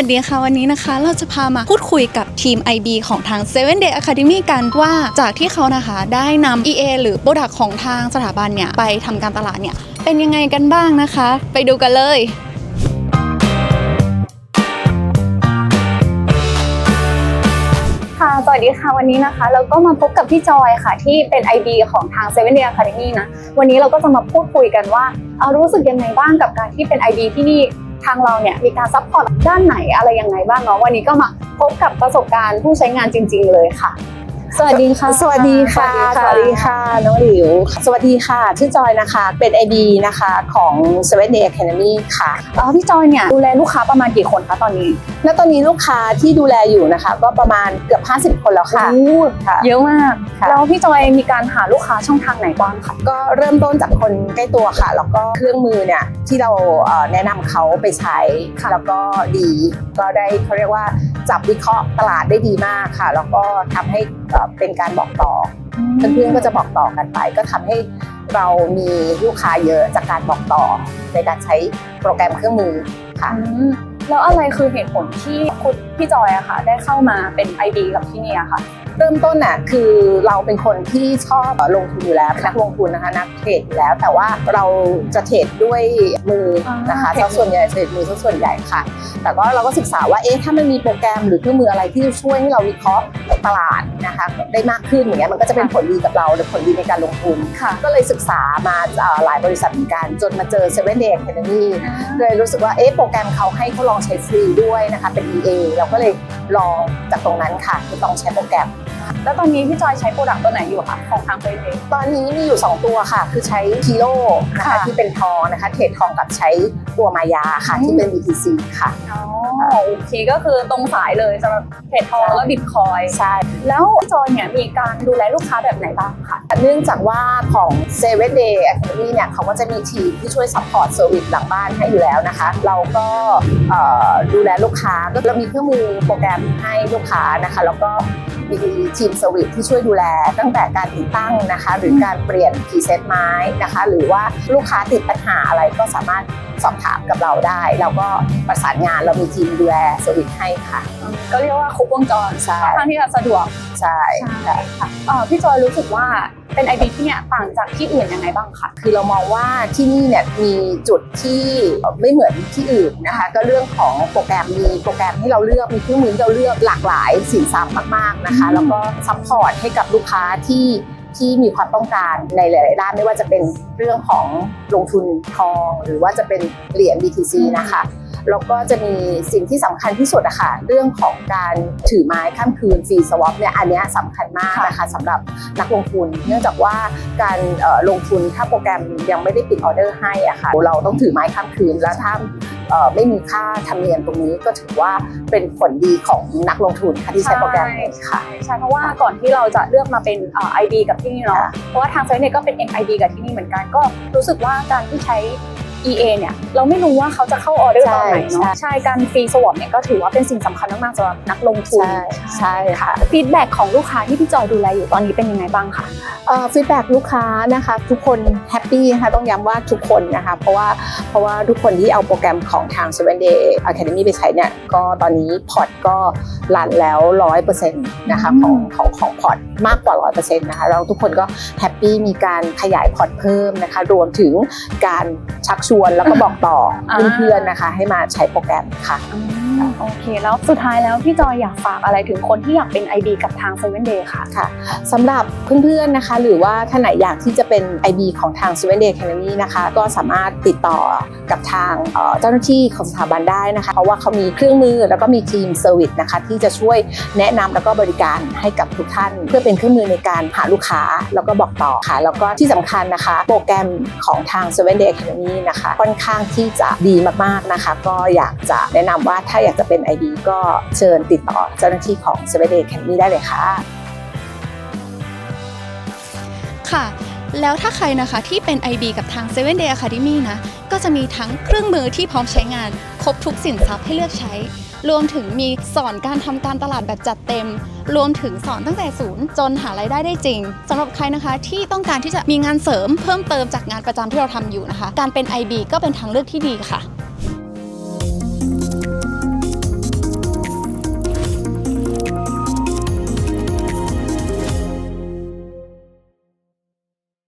วัสดีค่ะวันนี้นะคะ เราจะพามาพูดคุยกับทีม IB ของทาง 7 Day Academy กันว่าจากที่เขานะคะได้นำ EA หรือโปรดักของทางสถาบันเนี่ย ไปทำการตลาดเนี่ย เป็นยังไงกันบ้างนะคะ ไปดูกันเลยค่ะสวัสดีค่ะวันนี้นะคะ เราก็มาพบกับพี่จอยค่ะ ที่เป็น IB ของทาง 7 Day Academy นะ วันนี้เราก็จะมาพูดคุยกันว่าเอารู้สึกยังไงบ้างกับการที่เป็น IB ที่นี่ ทางเราเนี่ยมีการซัพพอร์ตด้านไหนอะไรยังไงบ้างเนาะวันนี้ก็มาพบกับประสบการณ์ผู้ใช้งานจริง ๆ เลยค่ะ สวัสดีค่ะ สวัสดีค่ะ สวัสดีค่ะ น้องหลิว สวัสดีค่ะ ชื่อจอยนะคะ เป็น IB นะคะของ Seven Day Academy ค่ะเอ่อพี่จอยเนี่ยดูแลลูกค้าประมาณกี่คนคะตอนนี้และตอนนี้ลูกค้าที่ดูแลอยู่นะคะ ก็ประมาณเกือบ 50 คนแล้วค่ะโอ้ค่ะเยอะมากค่ะแล้วพี่จอยมีการหาลูกค้าช่องทางไหนบ้างคะ ก็เริ่มต้นจากคนใกล้ตัวค่ะ แล้วก็เครื่องมือเนี่ยที่เราเอ่อแนะนำเขาไปใช้ แล้วก็ดี ก็ได้เขาเรียกว่า จับวิเคราะห์ตลาดได้ดีมากค่ะ แล้วก็ทำให้เอ่อเป็นการบอกต่อ เพื่อนๆก็จะบอกต่อกันไป ก็ทำให้เรามีลูกค้าเยอะจากการบอกต่อในการใช้โปรแกรมเครื่องมือค่ะอืม แล้วอะไรคือเหตุผลที่คุณพี่จอยอะค่ะได้เข้ามาเป็น IB กับที่นี่อะค่ะ เริ่มต้นน่ะคือเราเป็นคนที่ชอบลงทุนอยู่แล้วเป็นนักลงทุนนะคะนักเทรดอยู่แล้ว แต่ว่าเราจะเทรดด้วยมือนะคะอ่าเทรดมือซะส่วนใหญ่เทรดมือซะส่วนใหญ่ค่ะ แต่ก็เราก็ศึกษาว่าเอ๊ะถ้ามันมีโปรแกรมหรือเครื่องมืออะไรที่จะช่วยให้เราวิเคราะห์ตลาด นะคะได้มากขึ้นอย่างเงี้ยมันก็จะเป็นผลดีกับเราหรือผลดีในการลงทุนค่ะก็เลยศึกษามาเอ่อหลายบริษัทเหมือนกัน จนมาเจอ Seven Day Academy เลยรู้สึกว่าเอ๊ะโปรแกรมเขาให้ทดลองใช้ฟรีด้วยนะคะเป็น EA เราก็เลยลองจากตรงนั้นค่ะคือลองใช้โปรแกรมแล้วตอนนี้พี่จอยใช้โปรดักต์ตัวไหนอยู่คะของทางเฟซบุ๊กตอนนี้มีอยู่ 2 ตัวค่ะ คือใช้พีโลนะคะค่ะที่เป็นทองนะคะเทรดทองกับใช้ตัวมายาค่ะอืมที่เป็น BTC ค่ะ อ๋อโอเคก็คือตรงสายเลยสำหรับเทรดทองแล้วก็บิตคอยใช่ แล้วพี่จอยเนี่ยมีการดูแลลูกค้าแบบไหนบ้างคะเนื่องจากว่าของ Seven Day Academy เนี่ยเขาก็จะมีทีมที่ช่วยซัพพอร์ตเซอร์วิสหลังบ้านให้อยู่แล้วนะคะ เราก็เอ่อดูแลลูกค้าก็เรามีเครื่องมือโปรแกรมให้ลูกค้านะคะ แล้วก็ มีทีมเซอร์วิสที่ช่วยดูแลตั้งแต่การติดตั้งนะคะ หรือการเปลี่ยนพรีเซตไม้นะคะ หรือว่าลูกค้าติดปัญหาอะไรก็สามารถสอบถามกับเราได้ เราก็ประสานงานเรามีทีมดูแลเซอร์วิสให้ค่ะ ก็เรียกว่าครบวงจรใช่ค่อนข้างที่จะสะดวกใช่ใช่ค่ะเอ่อพี่จอยรู้สึกว่าเป็น IB ที่เนี่ยต่างจากที่อื่นยังไงบ้างคะคือเรามองว่าที่นี่เนี่ยมีจุดที่ไม่เหมือนที่อื่นนะคะ ก็เรื่องของโปรแกรมมีโปรแกรมให้เราเลือกมีเครื่องมือให้เราเลือกหลากหลายสินทรัพย์มากๆนะคะอืมแล้วก็ซัพพอร์ตให้กับลูกค้าที่ที่มีความต้องการในหลาย ๆ ด้านไม่ว่าจะเป็นเรื่องของลงทุนทอง หรือว่าจะเป็นเหรียญ BTC นะคะแล้วก็จะมีสิ่งที่สำคัญที่สุดอะค่ะเรื่องของการถือไม้ข้ามคืนฟรีสวอปเนี่ยอันเนี้ยสำคัญมากนะคะสำหรับนักลงทุน เนื่องจากว่าการเอ่อลงทุนถ้าโปรแกรมยังไม่ได้ปิดออเดอร์ให้อะค่ะเราต้องถือไม้ข้ามคืนแล้วถ้าเอ่อ ไม่มีค่าธรรมเนียมตรงนี้ก็ถือว่าเป็นผลดีของนักลงทุนค่ะที่ใช้โปรแกรมนี้ค่ะใช่เพราะว่าก่อนที่เราจะเลือกมาเป็นเอ่อ IB กับที่นี่เนาะค่ะเพราะว่าทางเฟซเนี่ยก็เป็น MIB กับที่นี่เหมือนกันก็รู้สึกว่าการที่ใช้ EA เนี่ยเราไม่รู้ว่าเขาจะเข้าออเดอร์ตอนไหนเนาะใช่ใช่การฟรีสวอปเนี่ยก็ถือว่าเป็นสิ่งสำคัญมากๆสำหรับนักลงทุนใช่ใช่ค่ะฟีดแบ็กของลูกค้าที่พี่จอยดูแลอยู่ตอนนี้เป็นยังไงบ้างคะฟีดแบ็ลูกค้านะคะทุกคนแฮปปี้นะคะต้องย้ำว่าทุกคนนะคะเพราะว่าเพราะว่าทุกคนที่เอาโปรแกรมของทาง Seven Day Academy ไปใช้เนี่ยก็ตอนนี้พอร์ตก็รันแล้ว 100%นะคะของของของพอร์ตมากกว่า 100%นะคะแล้วทุกคนก็แฮปปี้มีการขยายพอร์ตเพิ่มนะคะรวมถึงการชักชวนแล้วก็บอกต่ออ่าเพื่อนๆนะคะให้มาใช้โปรแกรมค่ะอืม โอเคแล้วสุดท้ายแล้วพี่จอยอยากฝากอะไรถึงคนที่อยากเป็น IB กับทาง Seven Day ค่ะค่ะสำหรับเพื่อนๆนะคะ หรือว่าท่านไหนอยากที่จะเป็น IB ของทาง Seven Day Academy นะคะก็สามารถติดต่อกับทางเอ่อเจ้าหน้าที่ของสถาบันได้นะคะ เพราะว่าเขามีเครื่องมือแล้วก็มีทีมเซอร์วิสนะคะที่จะช่วยแนะนำแล้วก็บริการให้กับทุกท่าน เพื่อเป็นเครื่องมือในการหาลูกค้าแล้วก็บอกต่อค่ะ แล้วก็ที่สำคัญนะคะ โปรแกรมของทาง Seven Day Academy นะคะค่อนข้างที่จะดีมากๆนะคะ ก็อยากจะแนะนำว่าถ้าอยากจะเป็น IB ก็เชิญติดต่อเจ้าหน้าที่ของ Seven Day Academy ได้เลยค่ะ ค่ะ แล้วถ้าใครนะคะที่เป็น IB กับทาง 7 Day Academy นะ ก็จะมีทั้งเครื่องมือที่พร้อมใช้งาน ครบทุกสินทรัพย์ให้เลือกใช้ รวมถึงมีสอนการทำการตลาดแบบจัดเต็ม รวมถึงสอนตั้งแต่ศูนย์จนหารายได้ได้จริงสำหรับใครนะคะที่ต้องการที่จะมีงานเสริมเพิ่มเติมจากงานประจำที่เราทำอยู่นะคะ การเป็น IB ก็เป็นทางเลือกที่ดีค่ะ